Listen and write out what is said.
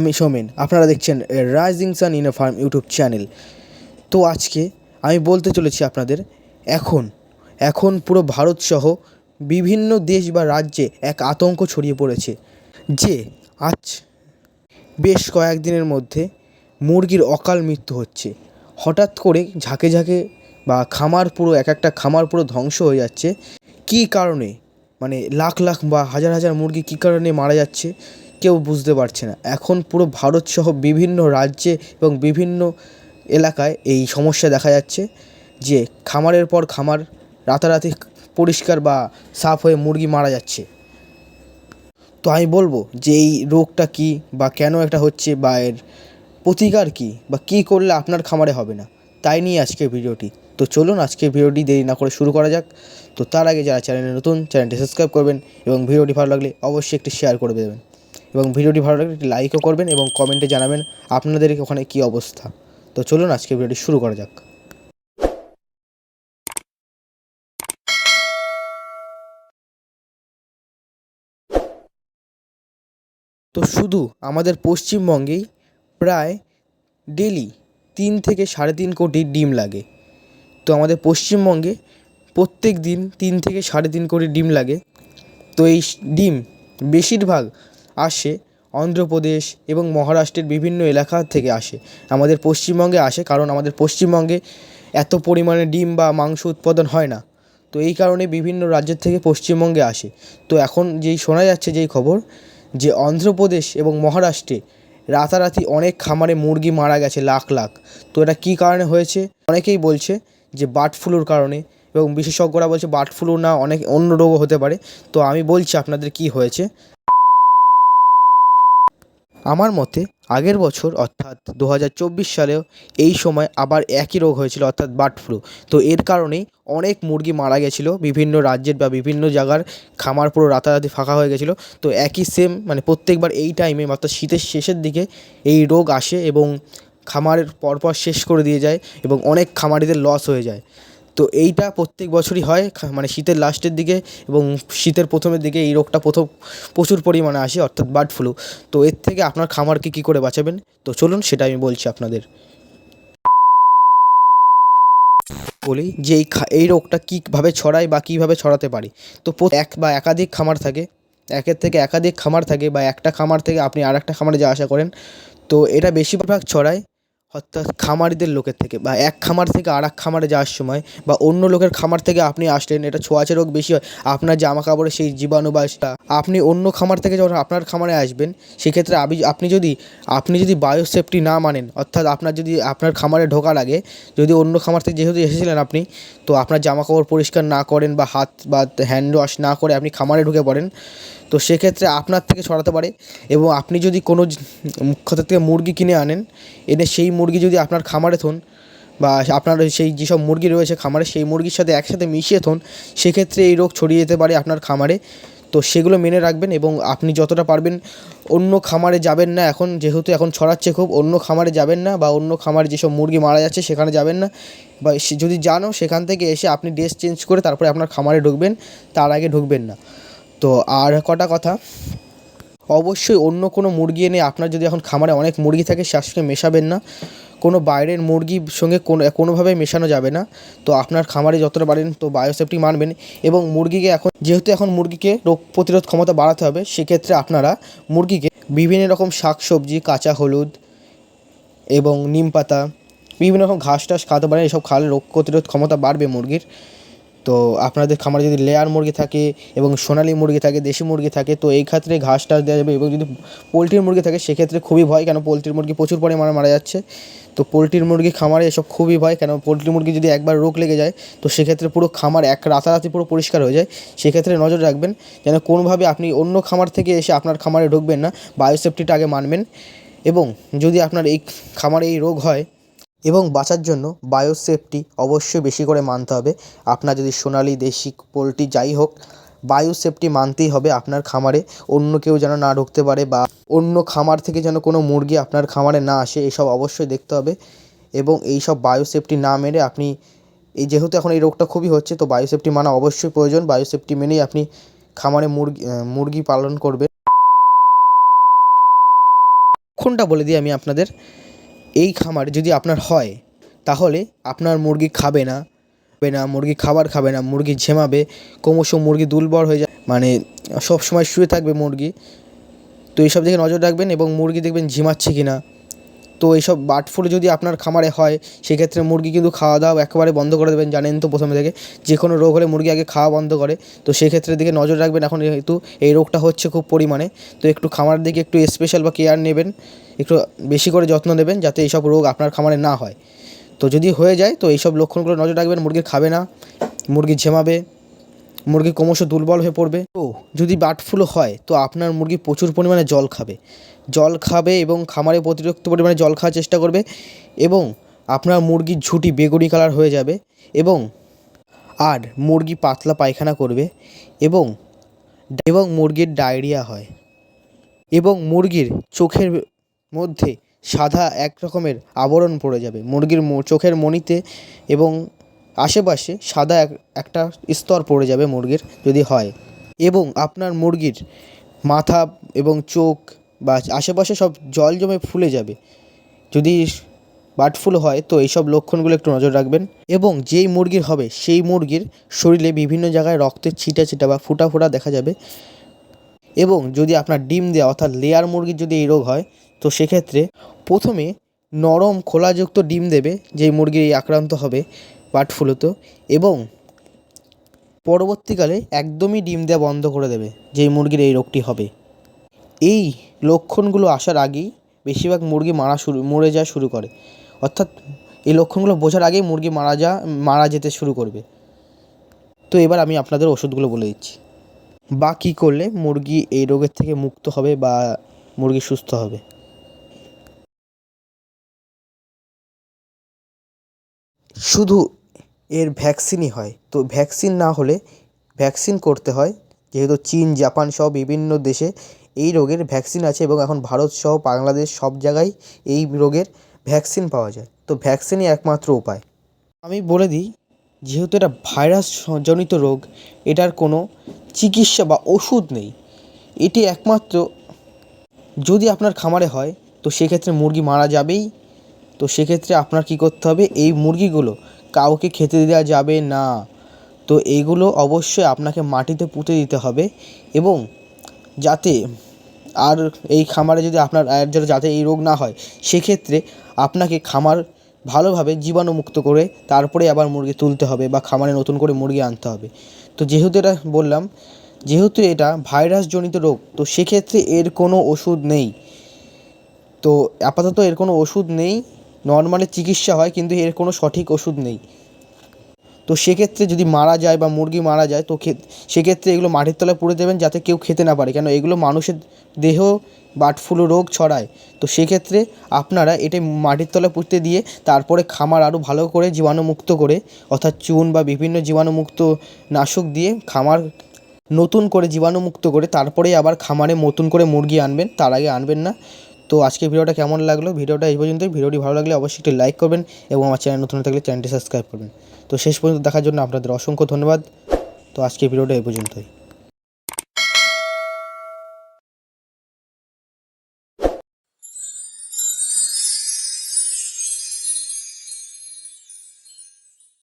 আমি সোমেন, আপনারা দেখছেন rising sun in farm YouTube channel তো আজকে আমি বলতে চলেছি আপনাদের, এখন এখন পুরো ভারতসহ বিভিন্ন দেশ বা রাজ্যে এক আতঙ্ক ছড়িয়ে পড়েছে, যে আজ বেশ কয়েকদিনের মধ্যে মুরগির অকাল মৃত্যু হচ্ছে। হঠাৎ করে ঝাঁকে ঝাঁকে বা খামার পুরো, এক একটা খামার পুরো ধ্বংস হয়ে যাচ্ছে। কী কারণে? মানে লাখ লাখ বা হাজার হাজার মুরগি কী কারণে মারা যাচ্ছে? কেউ বুঝতে পারছে না। এখন পুরো ভারতসহ বিভিন্ন রাজ্যে এবং বিভিন্ন এলাকায় এই সমস্যা দেখা যাচ্ছে যে খামারের পর খামার, রাতারাতি পরিষ্কার বা সাফ হয়ে মুরগি মারা যাচ্ছে। তো আমি বলব যে এই রোগটা কী বা কেন এটা হচ্ছে বা এর প্রতিকার কী বা কী করলে আপনার খামারে হবে না, তাই নিয়ে আজকে ভিডিওটি। তো চলুন আজকে ভিডিওটি দেরি না করে শুরু করা যাক। তো তার আগে যারা চ্যানেলে নতুন, চ্যানেলটি সাবস্ক্রাইব করবেন এবং ভিডিওটি ভালো লাগলে অবশ্যই একটি শেয়ার করে দেবেন। এবং ভিডিওটি ভালো লাগলে একটি লাইকও করবেন এবং কমেন্টে জানাবেন আপনাদের ওখানে কী অবস্থা। তো চলুন আজকে ভিডিওটি শুরু করা যাক। তো শুধু আমাদের পশ্চিমবঙ্গেই প্রায় ডেলি তিন থেকে সাড়ে তিন কোটি ডিম লাগে। তো আমাদের পশ্চিমবঙ্গে প্রত্যেক দিন তিন থেকে সাড়ে তিন কোটি ডিম লাগে। তো এই ডিম বেশিরভাগ আসে, অন্ধ্রপ্রদেশ এবং মহারাষ্ট্রের বিভিন্ন এলাকা থেকে আসে। আমাদের পশ্চিমবঙ্গে আসে কারণ আমাদের পশ্চিমবঙ্গে এত পরিমাণে ডিম বা মাংস উৎপাদন হয় না। তো এই কারণে বিভিন্ন রাজ্যের থেকে পশ্চিমবঙ্গে আসে। তো এখন যেই শোনা যাচ্ছে যেই খবর যে অন্ধ্রপ্রদেশ এবং মহারাষ্ট্রে রাতারাতি অনেক খামারে মুরগি মারা গেছে লাখ লাখ। তো এটা কী কারণে হয়েছে? অনেকেই বলছে যে বার্ড ফ্লুর কারণে এবং বিশেষজ্ঞরা বলছে বার্ড ফ্লু না অনেক অন্য রোগও হতে পারে। তো আমি বলছি আপনাদের কী হয়েছে? আমার মতে আগের বছর, অর্থাৎ দু হাজার চব্বিশ সালেও এই সময় আবার একই রোগ হয়েছিল, অর্থাৎ বার্ড ফ্লু। তো এর কারণেই অনেক মুরগি মারা গেছিল, বিভিন্ন রাজ্যের বা বিভিন্ন জায়গার খামার পুরো রাতারাতি ফাঁকা হয়ে গেছিল। তো একই সেম মানে প্রত্যেকবার এই টাইমে অর্থাৎ শীতের শেষের দিকে এই রোগ আসে এবং খামারের পরপর শেষ করে দিয়ে যায় এবং অনেক খামারিদের লস হয়ে যায়। তো এইটা প্রত্যেক বছরই হয় মানে শীতের লাস্টের দিকে এবং শীতের প্রথমের দিকে এই রোগটা প্রথম, প্রচুর পরিমাণে আসে, অর্থাৎ বার্ড ফ্লু তো এর থেকে আপনার খামারকে কী করে বাঁচাবেন? তো চলুন সেটা আমি বলছি আপনাদের। বলি যে এই এই রোগটা কীভাবে ছড়ায় বা কীভাবে ছড়াতে পারে? তো এক বা একাধিক খামার থাকে, একের থেকে একাধিক খামার থাকে বা একটা খামার থেকে আপনি আর একটা খামারে যাওয়া আসা করেন, তো এটা বেশিরভাগ ছড়ায়। অর্থাৎ খামারিদের লোকের থেকে বা এক খামার থেকে আর খামারে যাওয়ার সময় বা অন্য লোকের খামার থেকে আপনি আসলেন, এটা ছোঁয়াচে রোগ বেশি হয়। আপনার জামা কাপড়ে সেই জীবাণু বা সেটা, আপনি অন্য খামার থেকে যখন আপনার খামারে আসবেন, সেক্ষেত্রে আপনি আপনি যদি আপনি যদি বায়োসেফটি না মানেন, অর্থাৎ আপনার যদি, আপনার খামারে ঢোকার আগে যদি অন্য খামার থেকে যেহেতু এসেছিলেন আপনি, তো আপনার জামা কাপড় পরিষ্কার না করেন বা হাত বা হ্যান্ড ওয়াশ না করে আপনি খামারে ঢুকে পড়েন তো সেক্ষেত্রে আপনার থেকে ছড়াতে পারে এবং আপনি যদি কোনো কোথা থেকে মুরগি কিনে আনেন, এনে সেই মুরগি যদি আপনার খামারে থন বা আপনার সেই যেসব মুরগি রয়েছে খামারে, সেই মুরগির সাথে একসাথে মিশিয়ে থন, সেক্ষেত্রে এই রোগ ছড়িয়ে যেতে পারে আপনার খামারে। তো সেগুলো মেনে রাখবেন এবং আপনি যতটা পারবেন অন্য খামারে যাবেন না এখন, যেহেতু এখন ছড়াচ্ছে খুব, অন্য খামারে যাবেন না বা অন্য খামারে যেসব মুরগি মারা যাচ্ছে সেখানে যাবেন না। বা যদি জানো, সেখান থেকে এসে আপনি ড্রেস চেঞ্জ করে তারপরে আপনার খামারে ঢুকবেন, তার আগে ঢুকবেন না। তো আর কটা কথা? অবশ্যই অন্য কোনো মুরগি এনে আপনার যদি এখন খামারে অনেক মুরগি থাকে সঙ্গে মেশাবেন না। কোনো বাইরের মুরগির সঙ্গে কোনো কোনোভাবে মেশানো যাবে না। তো আপনার খামারে যতটা পারেন তো বায়োসেফটি মানবেন এবং মুরগিকে এখন, যেহেতু এখন মুরগিকে রোগ প্রতিরোধ ক্ষমতা বাড়াতে হবে, সেক্ষেত্রে আপনারা মুরগিকে বিভিন্ন রকম শাক সবজি কাঁচা হলুদ এবং নিম পাতা, বিভিন্ন রকম ঘাস টাস খাওয়াতে পারেন। এসব খাওয়ালে রোগ প্রতিরোধ ক্ষমতা বাড়বে মুরগির। তো আপনাদের খামারে যদি লেয়ার মুরগি থাকে এবং সোনালি মুরগি থাকে, দেশি মুরগি থাকে, তো এই ক্ষেত্রে ঘাস টাস দেওয়া যাবে এবং যদি পোলট্রির মুরগি থাকে, সেক্ষেত্রে খুবই ভয় কেন পোলট্রির মুরগি প্রচুর পরিমাণে মারা যাচ্ছে। তো পোলট্রির মুরগি খামারে এসব খুবই ভয় কেন পোলট্রি মুরগি যদি একবার রোগ লেগে যায়, তো সেক্ষেত্রে পুরো খামার এক রাতারাতি পুরো পরিষ্কার হয়ে যায়। সেক্ষেত্রে নজর রাখবেন যেন কোনোভাবে আপনি অন্য খামার থেকে এসে আপনার খামারে ঢুকবেন না বায়োসেফটিটা আগে মানবেন এবং যদি আপনার এই খামারে এই রোগ হয় এবং বাঁচার জন্য বায়ো সেফটি অবশ্যই বেশি করে মানতে হবে। আপনার যদি সোনালি, দেশি, পোলট্রি যাই হোক বায়ো সেফটি মানতেই হবে আপনার খামারে। অন্য কেউ যেন না ঢুকতে পারে বা অন্য খামার থেকে যেন কোনো মুরগি আপনার খামারে না আসে, এসব অবশ্যই দেখতে হবে। এবং এই সব বায়ো সেফটি না মেনে আপনি, এই যেহেতু এখন এই রোগটা খুবই হচ্ছে, তো বায়ো সেফটি মানা অবশ্যই প্রয়োজন। বায়ো সেফটি মেনেই আপনি খামারে মুরগি মুরগি পালন করবেন। লক্ষণটা বলে দিই আমি আপনাদের। এই খামার যদি আপনার হয়, তাহলে আপনার মুরগি খাবে না খাবে না, মুরগি খাবার খাবে না, মুরগি ঝেমাবে, ক্রমশ মুরগি দুর্বল হয়ে যায়। মানে সবসময় শুয়ে থাকবে মুরগি। তো এইসব দিকে নজর রাখবেন এবং মুরগি দেখবেন ঝিমাচ্ছে কি না তো এইসব বার্ড ফ্লু যদি আপনার খামারে হয়, সেক্ষেত্রে মুরগি কিন্তু খাওয়া দাওয়া একেবারে বন্ধ করে দেবেন, জানেন তো প্রথমে থেকে। যে কোনো রোগ হলে মুরগি আগে খাওয়া বন্ধ করে। তো সেক্ষেত্রে দিকে নজর রাখবেন, এখন যেহেতু এই রোগটা হচ্ছে খুব পরিমাণে। তো একটু খামারের দিকে একটু স্পেশাল বা কেয়ার নেবেন, একটু বেশি করে যত্ন নেবেন, যাতে এইসব রোগ আপনার খামারে না হয়। তো যদি হয়ে যায়, তো এইসব লক্ষণগুলো নজর রাখবেন, মুরগি খাবে না, মুরগি ঝেমাবে, মুরগি ক্রমশ দুর্বল হয়ে পড়বে। তো যদি বার্ড ফ্লু হয়, তো আপনার মুরগি প্রচুর পরিমাণে জল খাবে। জল খাবে এবং খামারে অতিরিক্ত পরিমাণে জল খাওয়ার চেষ্টা করবে এবং আপনার মুরগির ঝুঁটি বেগুনি কালার হয়ে যাবে এবং আর মুরগি পাতলা পায়খানা করবে এবং এবং মুরগির ডায়রিয়া হয় এবং মুরগির চোখের মধ্যে সাদা এক রকমের আবরণ পড়ে যাবে। মুরগির চোখের মণিতে এবং আশেপাশে সাদা এক একটা স্তর পড়ে যাবে মুরগির যদি হয় এবং আপনার মুরগির মাথা এবং চোখ বা আশেপাশে সব জল জমে ফুলে যাবে। যদি বার্ড ফ্লু হয়, তো এইসব লক্ষণগুলো একটু নজর রাখবেন। এবং যেই মুরগির হবে, সেই মুরগির শরীরে বিভিন্ন জায়গায় রক্তের ছিটা ছিটা বা ফোঁটা ফোঁটা দেখা যাবে। এবং যদি আপনার ডিম দেওয়া, অর্থাৎ লেয়ার মুরগির যদি এই রোগ হয়, তো সেক্ষেত্রে প্রথমে নরম খোলাযুক্ত ডিম দেবে, যেই মুরগি আক্রান্ত হবে বার্ড ফ্লুতে। এবং পরবর্তীকালে একদমই ডিম দেওয়া বন্ধ করে দেবে, যেই মুরগির এই রোগটি হবে। এই লক্ষণগুলো আসার আগেই বেশিরভাগ মুরগি মারা শুরু, মরে যাওয়া শুরু করে। অর্থাৎ এই লক্ষণগুলো বোঝার আগেই মুরগি মারা যা, মারা যেতে শুরু করবে। তো এবার আমি আপনাদের ওষুধগুলো বলে দিচ্ছি। বা কী করলে মুরগি এই রোগের থেকে মুক্ত হবে বা মুরগি সুস্থ হবে? শুধু এর ভ্যাকসিনই হয়। তো ভ্যাকসিন না হলে ভ্যাকসিন করতে হয়। যেহেতু চীন, জাপান সহ বিভিন্ন দেশে এই রোগের ভ্যাকসিন আছে এবং এখন ভারত সহ বাংলাদেশ সব জায়গায় এই রোগের ভ্যাকসিন পাওয়া যায়। তো ভ্যাকসিনই একমাত্র উপায়। আমি বলে দিই, যেহেতু এটা ভাইরাস জনিত রোগ, এটার কোনো চিকিৎসা বা ওষুধ নেই। এটি একমাত্র যদি আপনার খামারে হয়, তো সেক্ষেত্রে মুরগি মারা যাবেই। তো সেক্ষেত্রে আপনার কী করতে হবে, এই মুরগিগুলো কাউকে খেতে দেওয়া যাবে না। তো এইগুলো অবশ্যই আপনাকে মাটিতে পুঁতে দিতে হবে এবং যাতে আর এই খামারে যদি আপনার আর যাতে এই রোগ না হয়, সেক্ষেত্রে আপনাকে খামার ভালোভাবে জীবাণুমুক্ত করে তারপরে আবার মুরগি তুলতে হবে বা খামারে নতুন করে মুরগি আনতে হবে। তো যেহেতু এটা বললাম, যেহেতু এটা ভাইরাসজনিত রোগ, তো সেক্ষেত্রে এর কোনো ওষুধ নেই। তো আপাতত এর কোনো ওষুধ নেই, নর্মালি চিকিৎসা হয়, কিন্তু এর কোনো সঠিক ওষুধ নেই। তো সেক্ষেত্রে যদি মারা যায় বা মুরগি মারা যায়, তো সেক্ষেত্রে এগুলো মাটির তলায় পুড়ে দেবেন যাতে কেউ খেতে না পারে। কেন এগুলো মানুষের দেহ বার্ড ফ্লু রোগ ছড়ায়। তো সেক্ষেত্রে আপনারা এটা মাটির তলায় পুঁতে দিয়ে তারপরে খামার আরও ভালো করে জীবাণুমুক্ত করে, অর্থাৎ চুন বা বিভিন্ন জীবাণুমুক্ত নাশক দিয়ে খামার নতুন করে জীবাণুমুক্ত করে তারপরেই আবার খামারে নতুন করে মুরগি আনবেন। তার আগে আনবেন না। তো আজকে ভিডিওটা কেমন লাগল? ভিডিওটা এই পর্যন্তই। ভিডিওটি ভালো লাগলে অবশ্যই একটি লাইক করবেন এবং আমার চ্যানেল নতুন থাকলে চ্যানেলটি সাবস্ক্রাইব করবেন। তো শেষ পর্যন্ত দেখার জন্য আপনাদের অসংখ্য ধন্যবাদ। তো আজকে ভিডিওটা এই পর্যন্তই।